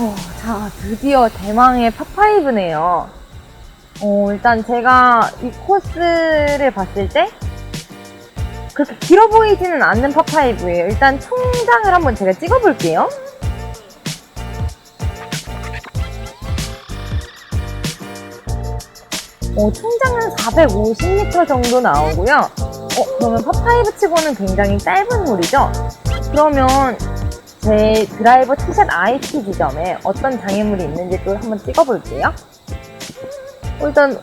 어, 자, 드디어 대망의 팝파이브네요. 어, 일단 제가 이 코스를 봤을 때 그렇게 길어 보이지는 않는 팝파이브예요. 일단 총장을 한번 제가 찍어볼게요. 어, 총장은 450m 정도 나오고요. 어, 그러면 팝파이브 치고는 굉장히 짧은 홀이죠? 그러면 제 드라이버 티샷 IP 지점에 어떤 장애물이 있는지 또 한번 찍어볼게요. 어, 일단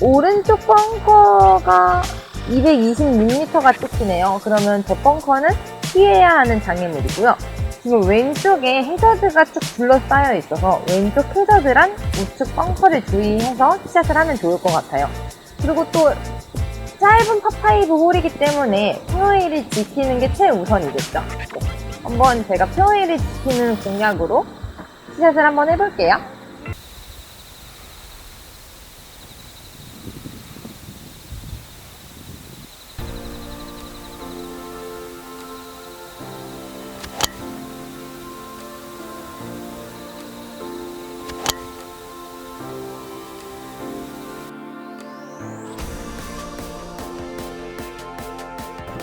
오른쪽 벙커가 226m가 찍히네요. 그러면 저 벙커는 피해야 하는 장애물이고요. 지금 왼쪽에 해저드가 쭉 둘러싸여 있어서 왼쪽 해저드란 우측 벙커를 주의해서 티샷을 하면 좋을 것 같아요. 그리고 또 짧은 파5 홀이기 때문에 페어웨이를 지키는 게 최우선이겠죠. 네. 한번 제가 페어웨이를 지키는 공략으로 티샷을 한번 해볼게요.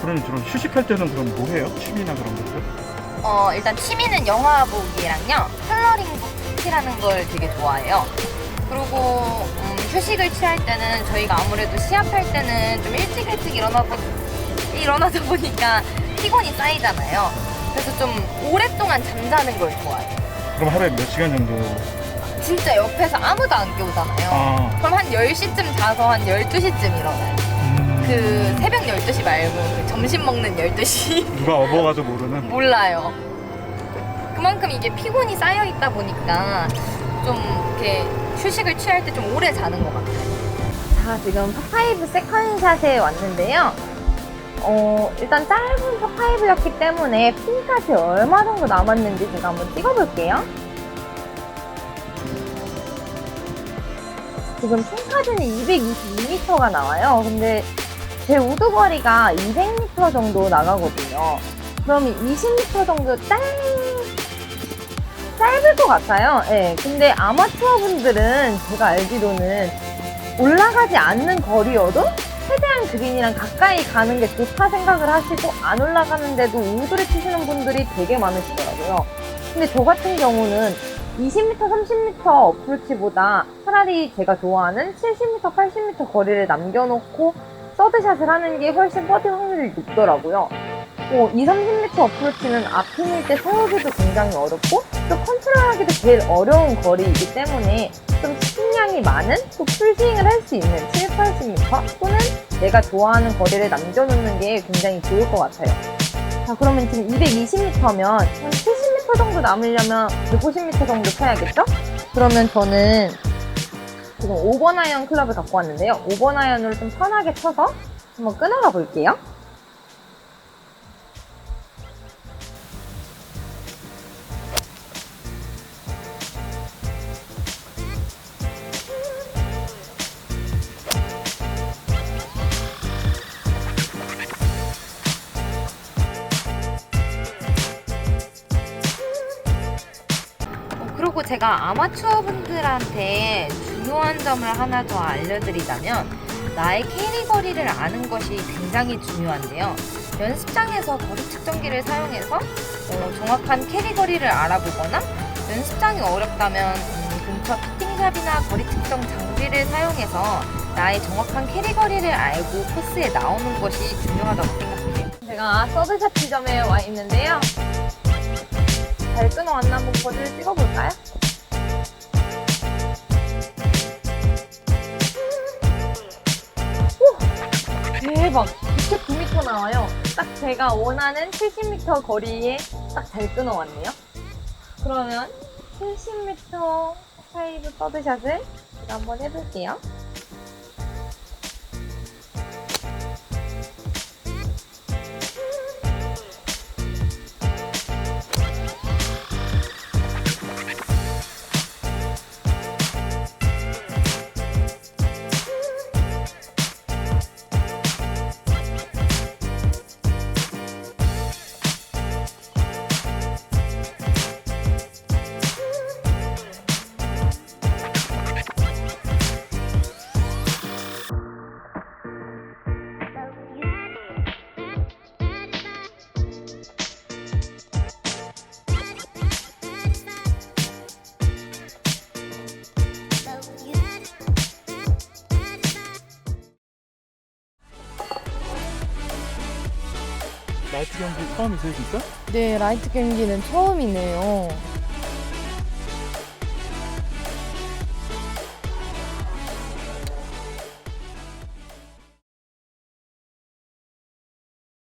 그럼 주로 휴식할 때는 그럼 뭐 해요? 취미나 그런 것들? 어, 일단 취미는 영화 보기랑요, 컬러링 북이라는 걸 되게 좋아해요. 그리고 음, 휴식을 취할 때는 저희가 아무래도 시합할 때는 좀 일찍 일찍 일어나 보, 일어나다 보니까 피곤이 쌓이잖아요. 그래서 좀 오랫동안 잠자는 걸 좋아해요. 그럼 하루에 몇 시간 정도? 진짜 옆에서 아무도 안 깨우잖아요. 아, 그럼 한 10시쯤 자서 한 12시쯤 일어나요. 음, 그 새벽 12시 말고 그 점심 먹는 12시. 누가 업어가지고 모르는? 몰라요. 그만큼 이게 피곤이 쌓여 있다 보니까 좀 이렇게 휴식을 취할 때 좀 오래 자는 것 같아요. 자, 지금 파5 세컨샷에 왔는데요. 어, 일단 짧은 파5였기 때문에 핀까지 얼마 정도 남았는지 제가 한번 찍어볼게요. 지금 핀까지는 222m가 나와요. 근데 제 우드거리가 200m 정도 나가거든요. 그러면 20m 정도 짧, 짧을 것 같아요. 예. 근데 아마추어 분들은 제가 알기로는 올라가지 않는 거리여도 최대한 그린이랑 가까이 가는 게 좋다 생각을 하시고 안 올라가는데도 우드를 치시는 분들이 되게 많으시더라고요. 근데 저 같은 경우는 20m, 30m 어프로치보다 차라리 제가 좋아하는 70m, 80m 거리를 남겨놓고 서드샷을 하는 게 훨씬 버디 확률이 높더라고요. 어, 2, 30m 어프로치는 앞핀일 때 세우기도 굉장히 어렵고 또 컨트롤하기도 제일 어려운 거리이기 때문에 좀 스핀량이 많은 또 풀스윙을 할 수 있는 7, 80m 또는 내가 좋아하는 거리를 남겨놓는 게 굉장히 좋을 것 같아요. 자 그러면 지금 220m면 한 70m 정도 남으려면 150m 정도 쳐야겠죠? 그러면 저는 지금 5번 아이언 클럽을 갖고 왔는데요. 5번 아이언으로 좀 편하게 쳐서 한번 끊어가 볼게요. 어, 그리고 제가 아마추어 분들한테 중요한 점을 하나 더 알려드리자면 나의 캐리 거리를 아는 것이 굉장히 중요한데요. 연습장에서 거리 측정기를 사용해서 어, 정확한 캐리 거리를 알아보거나 연습장이 어렵다면 음, 근처 피팅샵이나 거리 측정 장비를 사용해서 나의 정확한 캐리 거리를 알고 코스에 나오는 것이 중요하다고 생각해요. 제가 서드샷 지점에 와 있는데요. 잘 끊어왔나 한번 거리를 찍어볼까요? 대박! 209m 나와요. 딱 제가 원하는 70m 거리에 딱 잘 끊어왔네요. 그러면 70m 파이브 서드샷을 제가 한번 해볼게요. 라이트 경기 처음 있으실까? 네, 라이트 경기는 처음이네요.